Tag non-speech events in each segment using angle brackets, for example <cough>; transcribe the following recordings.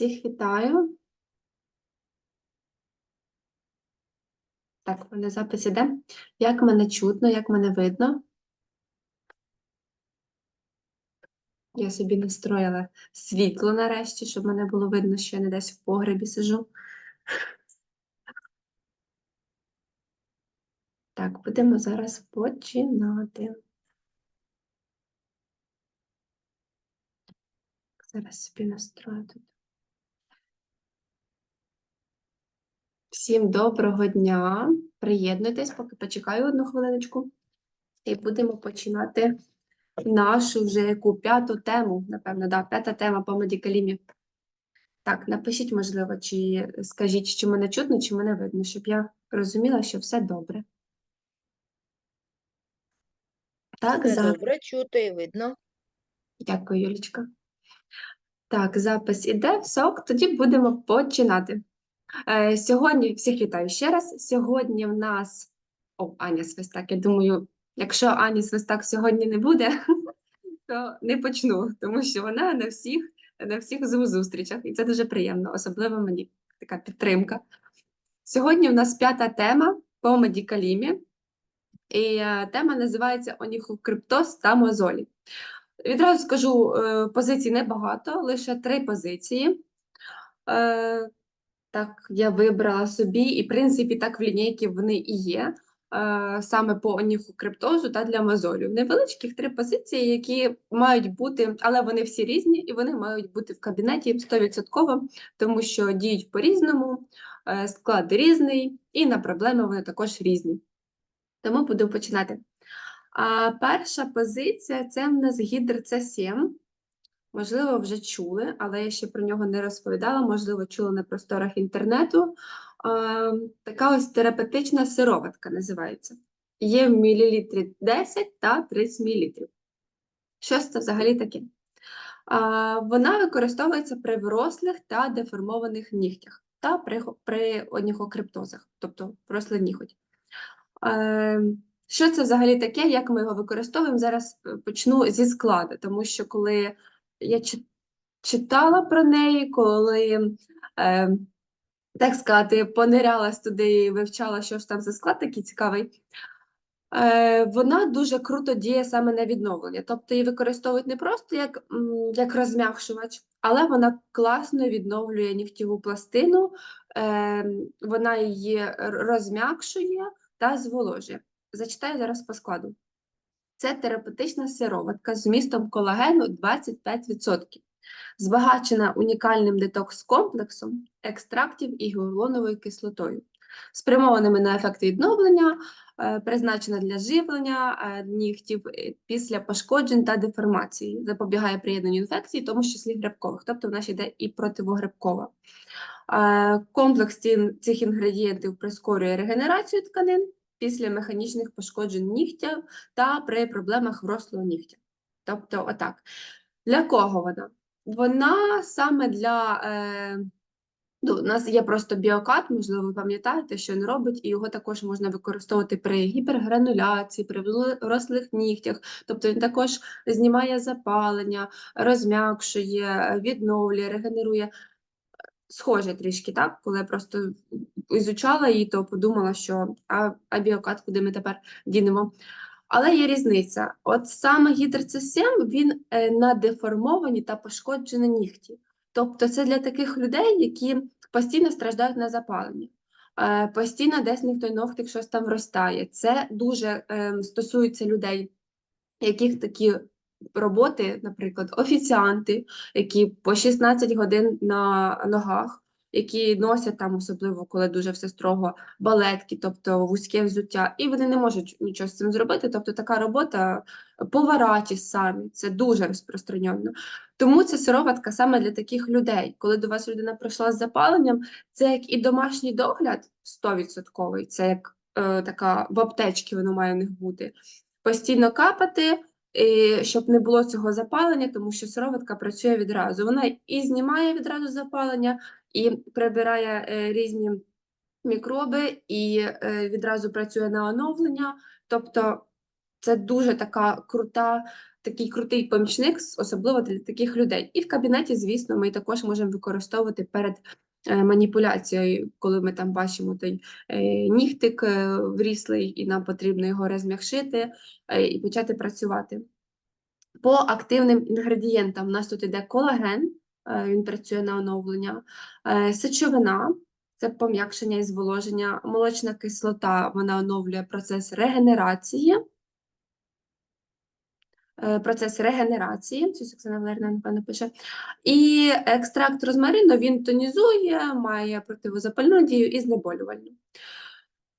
Всіх вітаю. Так, у мене запис іде. Як мене чутно, як мене видно? Я собі настроїла світло нарешті, щоб мене було видно, що я не десь в погребі сижу. Так, будемо зараз починати. Зараз собі настрою тут. Всім доброго дня. Приєднуйтесь, поки почекаю одну хвилиночку. І будемо починати нашу вже яку п'яту тему, напевно, да, п'ята тема по медикалімі. Так, напишіть, можливо, чи скажіть, чи мене чутно, чи мене видно, щоб я розуміла, що все добре. Так, Все за... добре, чути і видно. Дякую, Юлічка. Так, запис іде, все, ок, тоді будемо починати. Е, сьогодні всіх вітаю ще раз. Сьогодні в нас. О, Аня Свистак. Я думаю, якщо Ані Свистак сьогодні не буде, <laughs> то не почну, тому що вона на всіх, на всіх зустрічах, і це дуже приємно, особливо мені така підтримка. Сьогодні в нас п'ята тема по медікалімі, і е, тема називається оніхокриптоз та мозолі. Відразу скажу, е, позицій небагато, лише три позиції. Так, я вибрала собі, і, в принципі, так в лінійці вони і є, е, саме по оніхокриптозу та для мозолів. Невеличких три позиції, які мають бути, але вони всі різні, і вони мають бути в кабінеті 100%, тому що діють по-різному, е, склад різний, і на проблеми вони також різні. Тому буду починати. А перша позиція це в нас гідр С7. Можливо, вже чули, але я ще про нього не розповідала, можливо, чули на просторах інтернету. Така ось терапевтична сироватка називається. Є в мілілітрі 10 та 30 мл. Що це взагалі таке? Вона використовується при врослих та деформованих нігтях та при, при оніхокриптозах, тобто врослий ніготь. Що це взагалі таке, як ми його використовуємо? Зараз е, почну зі складу, тому що коли я читала про неї, коли, е, так сказати, понирялась туди і вивчала, що ж там за склад такий цікавий, е, вона дуже круто діє саме на відновлення. Тобто її використовують не просто як, як розм'якшувач, але вона класно відновлює нігтєву пластину, е, вона її розм'якшує та зволожує. Зачитаю зараз по складу. Це терапевтична сироватка з вмістом колагену 25%, збагачена унікальним детокс-комплексом екстрактів і гіалуроновою кислотою, спрямованими на ефект відновлення, е, призначена для живлення е, нігтів е, після пошкоджень та деформації, запобігає приєднанню інфекцій, в тому числі грибкових, тобто в нас йде і противогрибкова. Комплекс цих інгредієнтів прискорює регенерацію тканин після механічних пошкоджень нігтя та при проблемах врослого нігтя. Тобто, отак. Для кого вона? Вона саме для. Е, ну, у нас є просто біокат, можливо, ви пам'ятаєте, що він робить, і його також можна використовувати при гіпергрануляції, при врослих нігтях. Тобто він також знімає запалення, розм'якшує, відновлює, регенерує. Схоже трішки, так? Коли я просто ізучала її, то подумала, що а, а біокат, куди ми тепер дінемо. Але є різниця. От саме гідроцесем, він е, на деформовані та пошкоджені нігті. Тобто це для таких людей, які постійно страждають на запалення. Е, постійно десь в них той ногтик щось там вростає. Це дуже е, стосується людей, яких такі роботи, наприклад, офіціанти, які по 16 годин на ногах, які носять там, особливо коли дуже все строго, балетки, тобто вузьке взуття, і вони не можуть нічого з цим зробити. Тобто така робота повара ті самі, це дуже розпространено. Тому це сироватка саме для таких людей. Коли до вас людина прийшла з запаленням, це як і домашній догляд 100%, це як е, така в аптечці воно має в них бути. Постійно капати, і щоб не було цього запалення, тому що сироватка працює відразу. Вона і знімає відразу запалення, і прибирає е, різні мікроби, і е, відразу працює на оновлення. Тобто це дуже така крута такий крутий помічник, особливо для таких людей. І в кабінеті, звісно, ми також можемо використовувати перед е, маніпуляцією, коли ми там бачимо той нігтик вріслий, і нам потрібно його розм'якшити і почати працювати. По активним інгредієнтам у нас тут іде колаген, він працює на оновлення, е, сечовина, це пом'якшення і зволоження, молочна кислота, вона оновлює процес регенерації. Е, Процес регенерації, напевно, пише. І екстракт розмарину він тонізує, має противозапальну дію і знеболювальну.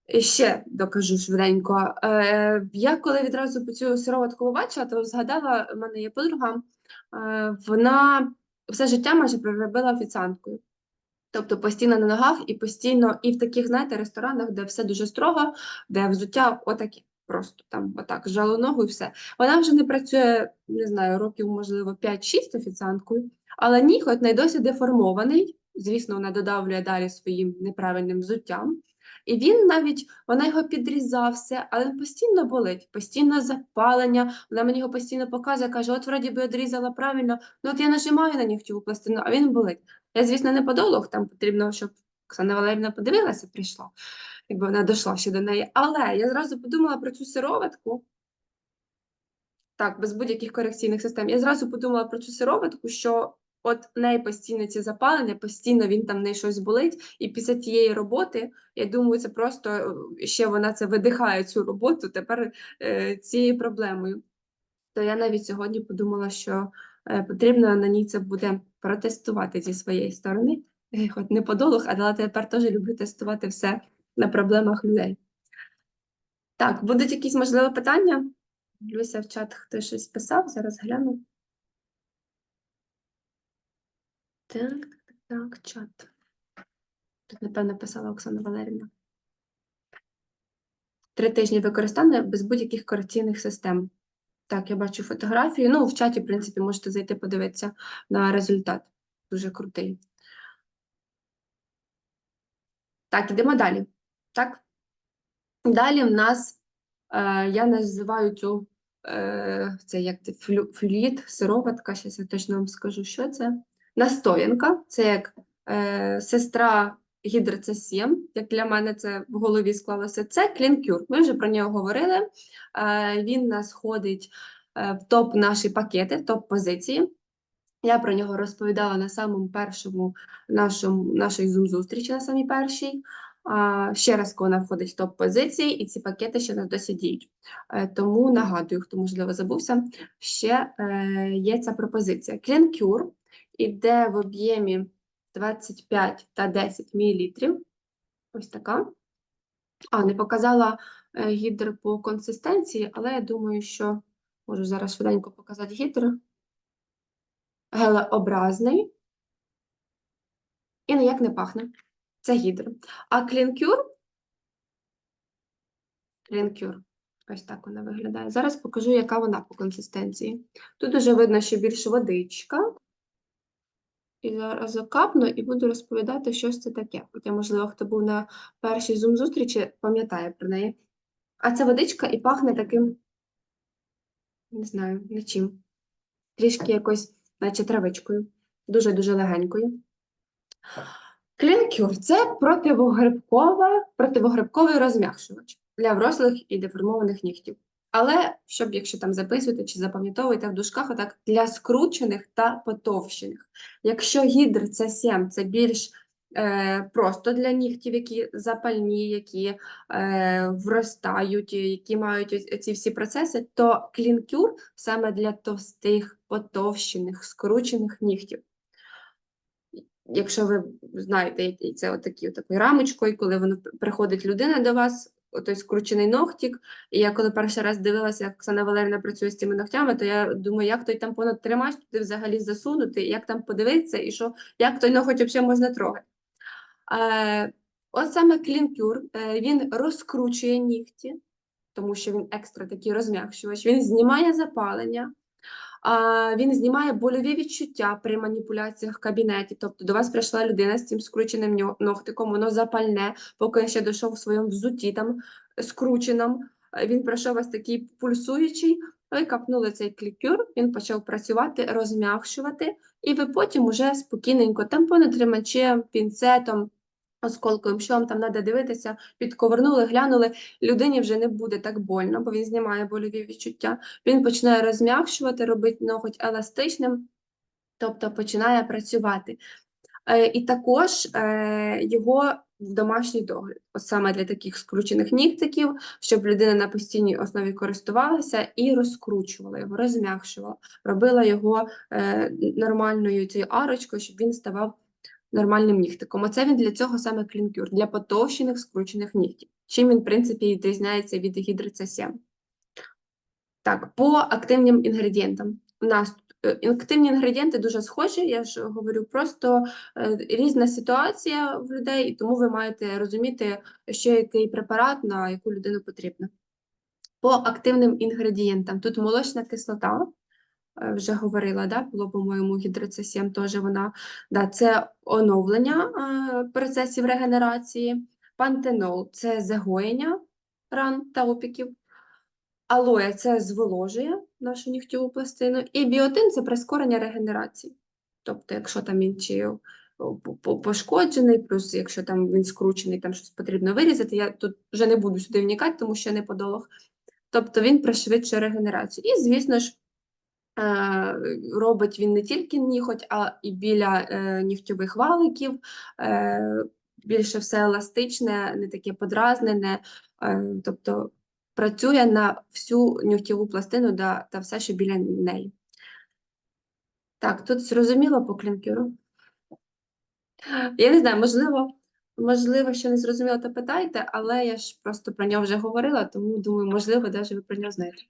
І Ще докажу швиденько. Е, я коли відразу цю сироватку побачила, то згадала, в мене є подруга, е, вона все життя майже проробила офіціанткою. Тобто постійно на ногах і постійно, і в таких, знаєте, ресторанах, де все дуже строго, де взуття отакі, просто там отак, зжало ногу і все. Вона вже не працює, не знаю, років, можливо, 5-6 офіціанткою, але ніготь не досі деформований. Звісно, вона додавлює далі своїм неправильним взуттям. І він навіть, вона його підрізав все, але постійно болить, постійно запалення. Вона мені його постійно показує, каже: от вроді би одрізала правильно, ну от я нажимаю на нігтєву пластину, а він болить. Я, звісно, не подолог, там потрібно, щоб Оксана Валерівна подивилася, прийшла, якби вона дійшла ще до неї. Але я зразу подумала про цю сироватку. Так, без будь-яких корекційних систем. Я зразу подумала про цю сироватку, що от в неї постійно ці запалення, постійно він там в неї щось болить. І після тієї роботи, я думаю, це просто е, ще вона це видихає цю роботу тепер е, цією проблемою. То я навіть сьогодні подумала, що е, потрібно на ній це буде протестувати зі своєї сторони. Е, Хоч не подолог, але тепер теж люблю тестувати все на проблемах людей. Так, будуть якісь можливі питання? Дивлюся в чат, хтось щось писав, зараз гляну. Так, так, так, чат. Тут, напевно, писала Оксана Валерівна. Три тижні використання без будь-яких корекційних систем. Так, я бачу фотографію. Ну, в чаті, в принципі, можете зайти подивитися на результат. Дуже крутий. Так, ідемо далі. Так? Далі в нас, е, я називаю цю, е, це як це, флю, флюїд, сироватка, зараз я точно вам скажу, що це. Настоянка, це як е, сестра гідроцесім, як для мене це в голові склалося. Це клінкюр. Ми вже про нього говорили. Е, він нас ходить е, в топ наші пакети, в топ-позиції. Я про нього розповідала на самому першому нашому, нашій зум-зустрічі, на самій першій. Ще раз, коли вона входить в топ-позиції, і ці пакети ще нас досі діють. Е, Тому нагадую, хто, можливо, забувся, ще е, є ця пропозиція. Клінкюр іде в об'ємі 25 та 10 мл. Ось така. А, не показала е, гідр по консистенції, але я думаю, що можу зараз швиденько показати гідр. Гелеобразний і ніяк не пахне. Це гідр. А клінкюр, клінкюр, ось так вона виглядає. Зараз покажу, яка вона по консистенції. Тут уже видно, що більше водичка. І зараз закапну і буду розповідати, що це таке. Хоча, можливо, хто був на першій зум-зустрічі, пам'ятає про неї. А це водичка і пахне таким, не знаю, нічим. Трішки якось, наче травичкою. Дуже-дуже легенькою. Клінкюр це противогрибковий розм'якшувач для врослих і деформованих нігтів. Але щоб, якщо там записуєте чи запам'ятовуєте в дужках, отак для скручених та потовщених. Якщо гідр це 7, це більш е, просто для нігтів, які запальні, які е, вростають, які мають ці всі процеси, то клінкюр саме для товстих, потовщених, скручених нігтів. Якщо ви знаєте, це отакі, такою рамочкою, коли воно приходить людина до вас, той скручений ногтік. І я коли перший раз дивилася, як Оксана Валерівна працює з цими ногтями, то я думаю, як той там понад тримач туди взагалі засунути, як там подивитися, і що, як той ноготь взагалі можна трогати. Е, от саме клінкюр, е, він розкручує нігті, тому що він екстра такий розм'якшувач, він знімає запалення, він знімає больові відчуття при маніпуляціях в кабінеті. Тобто до вас прийшла людина з цим скрученим ногтиком, воно запальне, поки він ще дійшов в своєму взутті там скрученому. е, Він прийшов у вас такий пульсуючий, ви капнули цей клікюр, він почав працювати, розм'якшувати, і ви потім уже спокійненько тампонотримачем, пінцетом, осколком, що вам там треба дивитися, підковернули, глянули, людині вже не буде так больно, бо він знімає больові відчуття. Він починає розм'якшувати, робить ноготь еластичним, тобто починає працювати. Е, І також е, його домашній догляд, от саме для таких скручених нігтиків, щоб людина на постійній основі користувалася і розкручувала його, розм'якшувала, робила його е, нормальною цією арочкою, щоб він ставав нормальним нігтиком. Оце він для цього саме клінкюр, для потовщених скручених нігтів. Чим він, в принципі, відрізняється від гідрица 7. Так, по активним інгредієнтам. У нас е, активні інгредієнти дуже схожі, я ж говорю, просто е, різна ситуація в людей, і тому ви маєте розуміти, що який препарат на яку людину потрібно. По активним інгредієнтам тут молочна кислота, вже говорила, да, було, по-моєму, гідроцесієм теж вона, да, це оновлення е, процесів регенерації, пантенол – це загоєння ран та опіків, Алоє це зволожує нашу нігтєву пластину, і біотин це прискорення регенерації. Тобто, якщо там по- по- пошкоджений, плюс якщо там він скручений, там щось потрібно вирізати, я тут вже не буду сюди вникати, тому що не подолог. Тобто він пришвидшує регенерацію. І, звісно ж, е, робить він не тільки ніготь, а і біля е, нігтьових валиків, е, більше все еластичне, не таке подразнене. Е, тобто працює на всю нігтєву пластину да, та все, що біля неї. Так, тут зрозуміло по клінкеру? Я не знаю, можливо, можливо, що не зрозуміло, то питайте, але я ж просто про нього вже говорила, тому думаю, можливо, навіть ви про нього знаєте.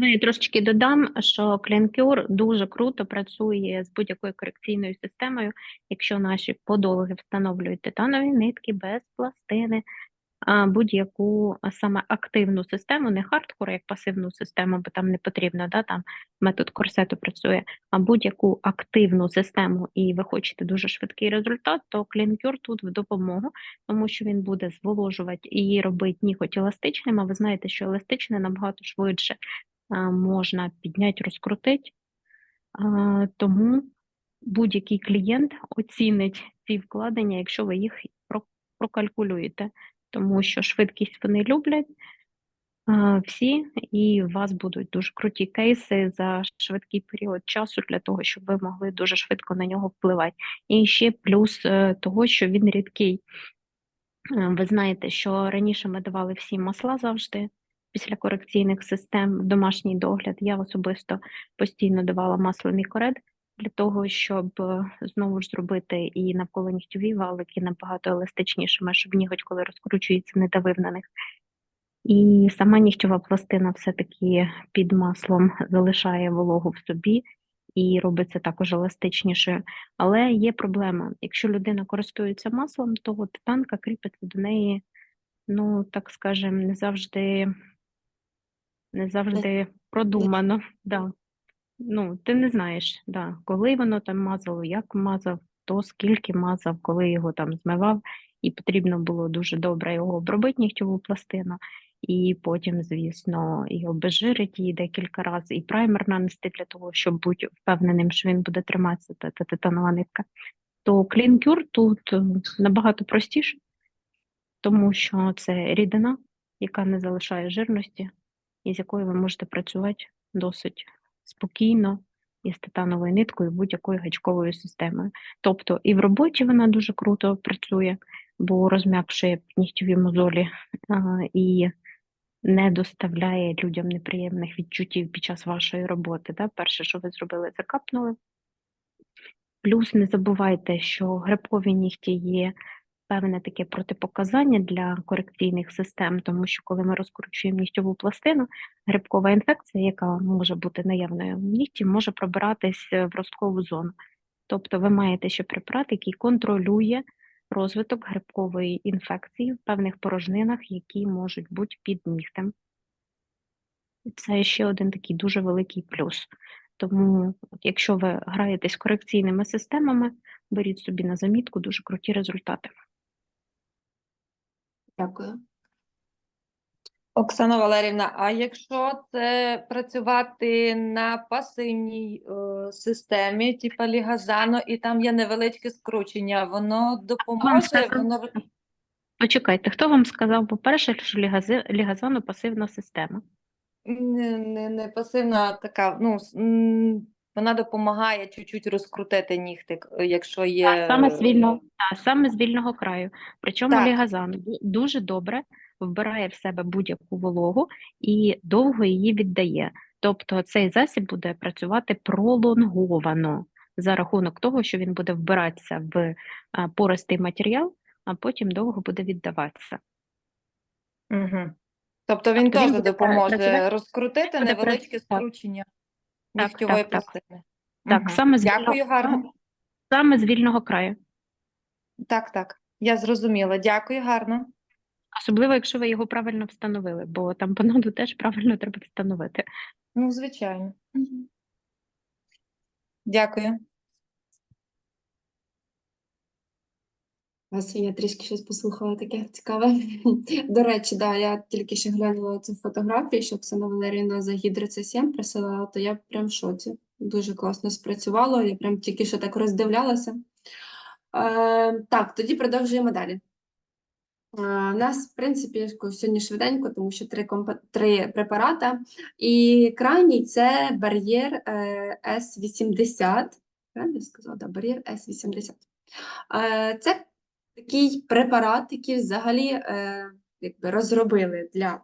Я трошечки додам, що клінкюр дуже круто працює з будь-якою корекційною системою, якщо наші подологи встановлюють титанові нитки без пластини, будь-яку саме активну систему, не хардкор, як пасивну систему, бо там не потрібно, да, там метод корсету працює, а будь-яку активну систему, і ви хочете дуже швидкий результат, то клінкюр тут в допомогу, тому що він буде зволожувати і робити ніготь еластичним, а ви знаєте, що еластичне набагато швидше можна підняти, розкрутити. Тому будь-який клієнт оцінить ці вкладення, якщо ви їх прокалькулюєте, тому що швидкість вони люблять всі, і у вас будуть дуже круті кейси за швидкий період часу для того, щоб ви могли дуже швидко на нього впливати. І ще плюс е, того, що він рідкий. Е, Ви знаєте, що раніше ми давали всі масла завжди після корекційних систем в домашній догляд. Я особисто постійно давала масло мікоред для того, щоб е, знову ж зробити і навколо нігтєві валики набагато еластичнішими, щоб ніготь, коли розкручується, не давив на них. І сама нігтєва пластина все-таки під маслом залишає вологу в собі і робиться також еластичнішою. Але є проблема. Якщо людина користується маслом, то титанка кріпиться до неї, ну так скажем, не завжди, не завжди продумано. Да. Ну, ти не знаєш, да, коли воно там мазало, як мазав, то скільки мазав, коли його там змивав, і потрібно було дуже добре його обробити нігтєву пластину, і потім, звісно, і обезжирити її декілька разів, і праймер нанести для того, щоб бути впевненим, що він буде триматися, та, та титанова нитка. То клінкюр тут е, набагато простіше, тому що це рідина, яка не залишає жирності, і з якою ви можете працювати досить спокійно із титановою ниткою, будь-якою гачковою системою. Тобто і в роботі вона дуже круто працює, бо розм'якшує нігтєві мозолі і не доставляє людям неприємних відчуттів під час вашої роботи. Да? Перше, що ви зробили, це капнули. Плюс не забувайте, що грибкові нігті є певне таке протипоказання для корекційних систем, тому що коли ми розкручуємо нігтєву пластину, грибкова інфекція, яка може бути наявною в нігті, може пробиратись е, в росткову зону. Тобто ви маєте ще препарат, який контролює розвиток грибкової інфекції в певних порожнинах, які можуть бути під нігтем. Це ще один такий дуже великий плюс. Тому, якщо ви граєтесь корекційними системами, беріть собі на замітку дуже круті результати. Дякую. Оксана Валерівна, а якщо це працювати на пасивній е, системі, типу лігазану, і там є невеличке скручення, воно допоможе? Воно... Почекайте, хто вам сказав, по-перше, що лігази... лігазону пасивна система? Не, не, не пасивна, а така, ну, вона допомагає чуть-чуть розкрутити нігтик, е, якщо є... Так, саме з вільного, та, саме з вільного краю. Причому Так. лігазан дуже добре вбирає в себе будь-яку вологу і довго її віддає. Тобто цей засіб буде працювати пролонговано за рахунок того, що він буде вбиратися в а, пористий матеріал, а потім довго буде віддаватися. Угу. Тобто він Тобто теж буде допоможе працювати- розкрутити невеличке скручення Так, нігтєвої так, так. пластини. Так, Мгм. саме з Дякую, вільного, гарно. саме з вільного краю. Так, так, я зрозуміла. Дякую, гарно. Особливо, якщо ви його правильно встановили, бо там понаду теж правильно треба встановити. Ну, звичайно. Дякую. Вас я трішки щось послухала таке цікаве. <laughs> До речі, да, я тільки ще глянула цю фотографію, що Оксана Валеріївна за гідроцесієм присилала, то я прям в шоці. Дуже класно спрацювало, я прям тільки що так роздивлялася. Е, так, тоді продовжуємо далі. Е, У нас, в принципі, сьогодні швиденько, тому що три, три препарата. І крайній це бар'єр е, С80. Правильно сказала? Да, бар'єр С80. Е, Це такий препарат, який взагалі е, якби розробили для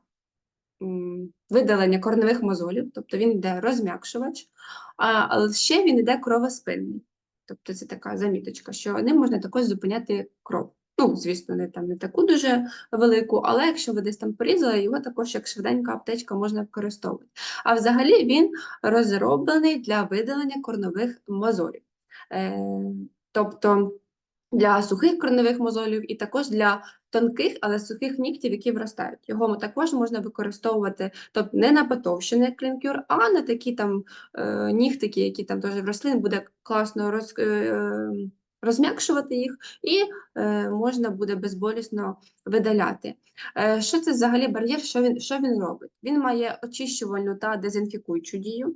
м, видалення корневих мозолів, тобто він йде розм'якшувач, але ще він йде кровоспинний. Тобто це така заміточка, що ним можна також зупиняти кров. Ну, звісно, не там не таку дуже велику, але якщо ви десь там порізали, його також як швиденька аптечка можна використовувати. А взагалі він розроблений для видалення корнових мозолів. Е, тобто для сухих корневих мозолів і також для тонких, але сухих нігтів, які вростають. Його також можна використовувати тобто не на потовщений клінкюр, а на такі там е, нігтики, які там теж в рослин буде класно роз, е, розм'якшувати їх, і е, можна буде безболісно видаляти. Е, що це взагалі бар'єр? Що він, що він робить? Він має очищувальну та дезінфікуючу дію,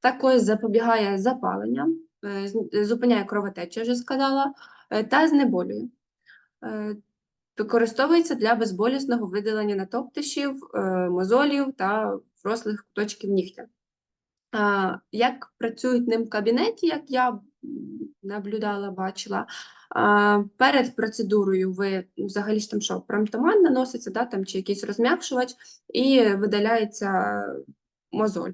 також запобігає запаленням, е, зупиняє кровотечу, я вже сказала, та знеболює. Е, Використовується для безболісного видалення натоптишів, е, мозолів та врослих куточків нігтя. Як працюють ним в кабінеті, як я наблюдала, бачила, перед процедурою ви ну, взагалі ж там що, промтоман наноситься, да, там, чи якийсь розм'якшувач, і видаляється мозоль.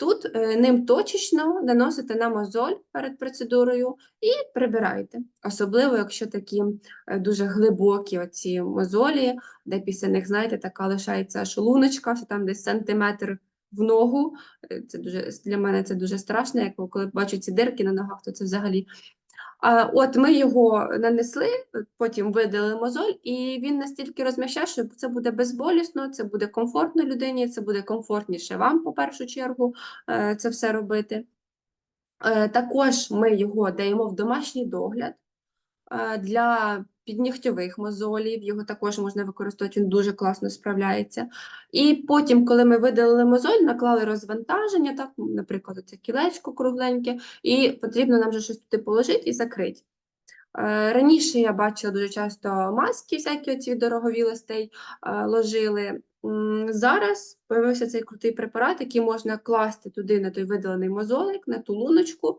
Тут е, ним точечно наносите на мозоль перед процедурою і прибираєте. Особливо, якщо такі е, дуже глибокі оці мозолі, де після них, знаєте, така лишається шолуночка, що там десь сантиметр в ногу. Е, Це дуже, для мене це дуже страшно, як коли бачу ці дирки на ногах, то це взагалі. А, от ми його нанесли, потім видали мозоль, і він настільки розм'якшає, що це буде безболісно, це буде комфортно людині, це буде комфортніше вам, по першу чергу, е, це все робити. Е, Також ми його даємо в домашній догляд е, для піднігтьових мозолів, його також можна використовувати, він дуже класно справляється. І потім, коли ми видалили мозоль, наклали розвантаження, так, наприклад, оце кілечко кругленьке, і потрібно нам вже щось туди положити і закрити. Е, Раніше я бачила дуже часто маски, всякі оці дороговілостей е, ложили. Зараз з'явився цей крутий препарат, який можна класти туди на той видалений мозолик, на ту луночку,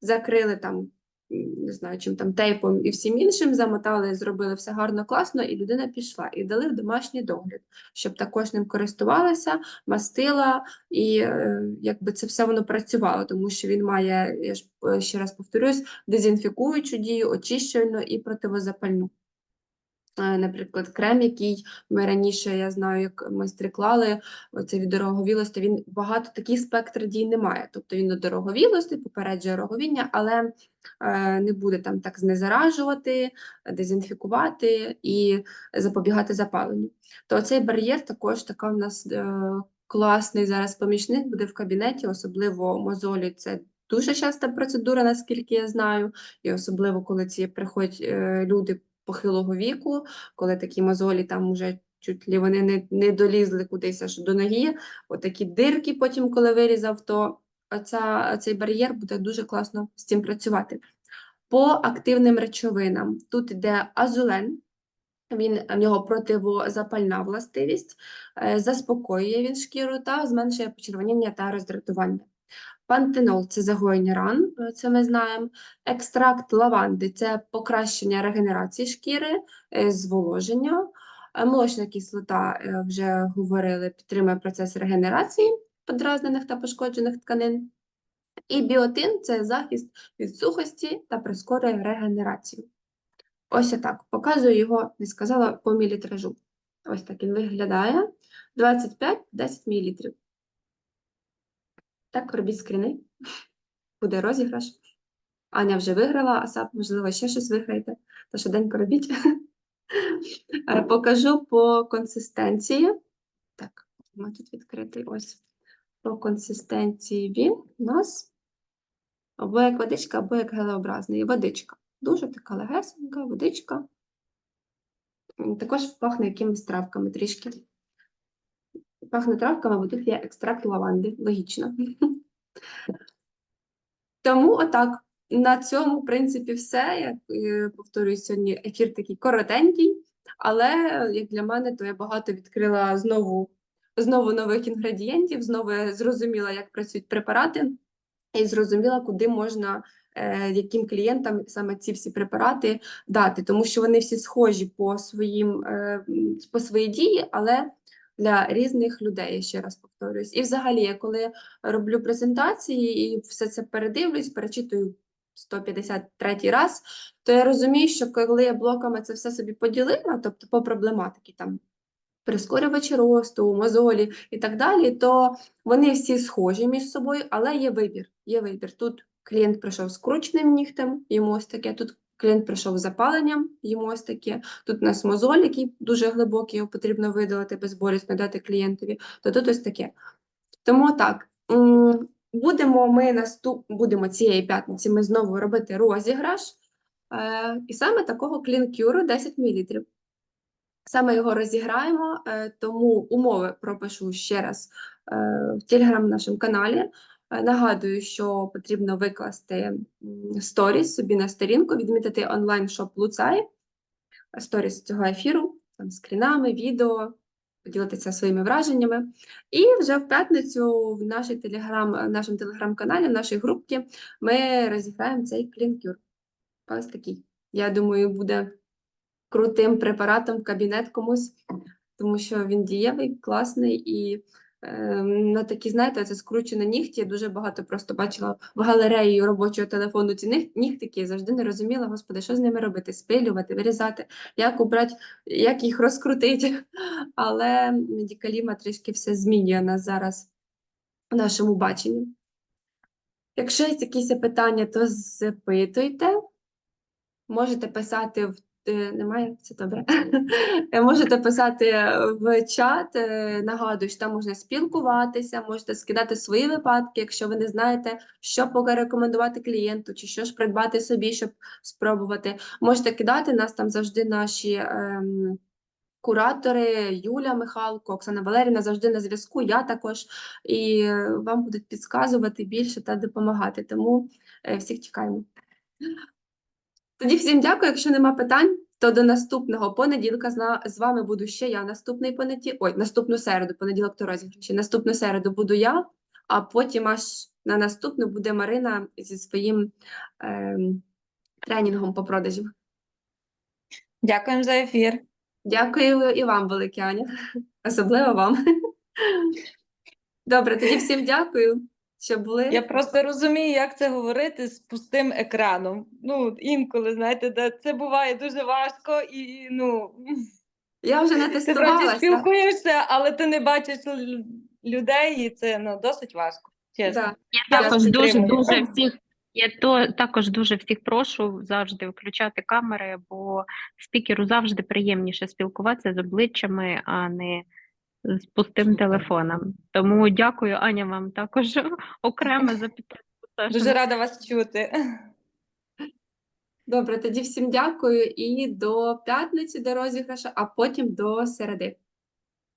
закрили там, не знаю, чим там тейпом і всім іншим, замотали, зробили все гарно, класно, і людина пішла. І дали в домашній догляд, щоб також ним користувалася, мастила, і е, якби це все воно працювало, тому що він має, я ж е, ще раз повторюсь, дезінфікуючу дію, очищувальну і противозапальну. Е, Наприклад, крем, який ми раніше, я знаю, як майстри клали, оце від дороговілості, він багато такий спектр дій не має. Тобто він до дороговілості, попереджує роговіння, але е, не буде там так знезаражувати, дезінфікувати і запобігати запаленню. То цей бар'єр також така в нас е, класний зараз помічник буде в кабінеті, особливо мозолі. Це дуже часта процедура, наскільки я знаю, і особливо коли ці приходять люди похилого віку, коли такі мозолі там вже чуть ли вони не, не долізли кудись аж до ноги. Отакі дирки потім, коли вирізав, то оця, цей бар'єр буде дуже класно з цим працювати. По активним речовинам тут йде азулен, він, в нього противозапальна властивість, е, заспокоює він шкіру та зменшує почервоніння та роздратування. Пантенол це загоєння ран, е, це ми знаємо. Екстракт лаванди це покращення регенерації шкіри, е, зволоження. Е, Молочна кислота, вже говорили, підтримує процес регенерації подразнених та пошкоджених тканин. І біотин це захист від сухості та прискорює регенерацію. Ось отак. Показую його, не сказала, по мілітражу. Ось так він виглядає. 25-10 мл. Так, робіть скріни. Буде розіграш. Аня вже виграла, Асап, можливо, ще щось виграєте. То швиденько робіть. Е, Покажу по консистенції. Так, ми тут відкритий ось. По консистенції він у нас або як водичка, або як гелеобразний. Водичка. Дуже така легесенька, водичка. Також пахне якимись травками трішки. Пахне травками, бо тут є екстракт лаванди. Логічно. Тому отак. На цьому, в принципі, все. Як е, повторюю, сьогодні ефір такий коротенький, але як для мене, то я багато відкрила знову, знову нових інгредієнтів, знову я зрозуміла, як працюють препарати, і зрозуміла, куди можна, е, яким клієнтам саме ці всі препарати дати, тому що вони всі схожі по своїм е, по своїй дії, але для різних людей, я ще раз повторюсь. І взагалі, я коли роблю презентації і все це передивлюсь, перечитую 153 раз, то я розумію, що коли я блоками це все собі поділила, тобто по проблематиці там прискорювачі росту, мозолі і так далі, то вони всі схожі між собою, але є вибір. Є вибір. Тут клієнт прийшов з крученим нігтем, йому ось таке, тут клієнт прийшов з запаленням, йому ось таке. Тут у нас мозоль, який дуже глибокий, його потрібно видалити безболісно, дати клієнтові, то тут ось таке. Тому так, будемо ми наступ... будемо цієї п'ятниці ми знову робити розіграш. Е, і саме такого клінкюру 10 мл. Саме його розіграємо, е, тому умови пропишу ще раз е, в телеграм нашому каналі. Е, Нагадую, що потрібно викласти сторіс собі на сторінку, відмітити онлайн-шоп Луцай, сторіс цього ефіру, там скрінами, відео, поділитися своїми враженнями. І вже в п'ятницю в нашій телеграм, в нашому телеграм-каналі, в нашій групці ми розіграємо цей клінкюр. Ось такий. Я думаю, буде крутим препаратом в кабінет комусь, тому що він дієвий, класний і е, на такі, знаєте, це скручені нігті. Я дуже багато просто бачила в галереї робочого телефону ці нігтики, і завжди не розуміла, господи, що з ними робити? Спилювати, вирізати, як убрати, як їх розкрутити. <laughs> Але медикаліма трішки все змінює нас зараз в нашому баченні. Якщо є якісь питання, то запитуйте. Можете писати в немає, це добре. <laughs> Е, Можете писати в чат. е, Нагадую, що там можна спілкуватися, можете скидати свої випадки, якщо ви не знаєте, що порекомендувати клієнту, чи що ж придбати собі, щоб спробувати. Можете кидати нас там завжди наші. ем, Куратори Юля Михалко, Оксана Валерівна завжди на зв'язку, я також, і е, вам будуть підказувати більше та допомагати. Тому е, всіх чекаємо. Тоді всім дякую. Якщо нема питань, то до наступного понеділка з вами буду ще я наступний понеділок. Ой, наступну середу, понеділок то розіграші. Наступну середу буду я, а потім аж на наступну буде Марина зі своїм ем, тренінгом по продажів. Дякуємо за ефір. Дякую і вам, велике Аня. Особливо вам. Добре, тоді всім дякую, що були. Я просто розумію, як це говорити з пустим екраном. Ну, інколи, знаєте, да, це буває дуже важко і ну. Я вже Ти вроді натестувалася. спілкуєшся, але ти не бачиш людей, і це ну, досить важко. Чесно. Да. Я Я також дуже дуже всіх. Я то також дуже всіх прошу завжди виключати камери, бо спікеру завжди приємніше спілкуватися з обличчями, а не з пустим телефоном. Тому дякую, Аня, вам також <laughs> окремо за підтримку. Дуже рада вас чути. <laughs> Добре, тоді всім дякую і до п'ятниці до розіграшу, а потім до середи.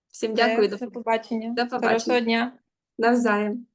Всім дякую, до До побачення. До побачення. Хорошого дня. навзаєм.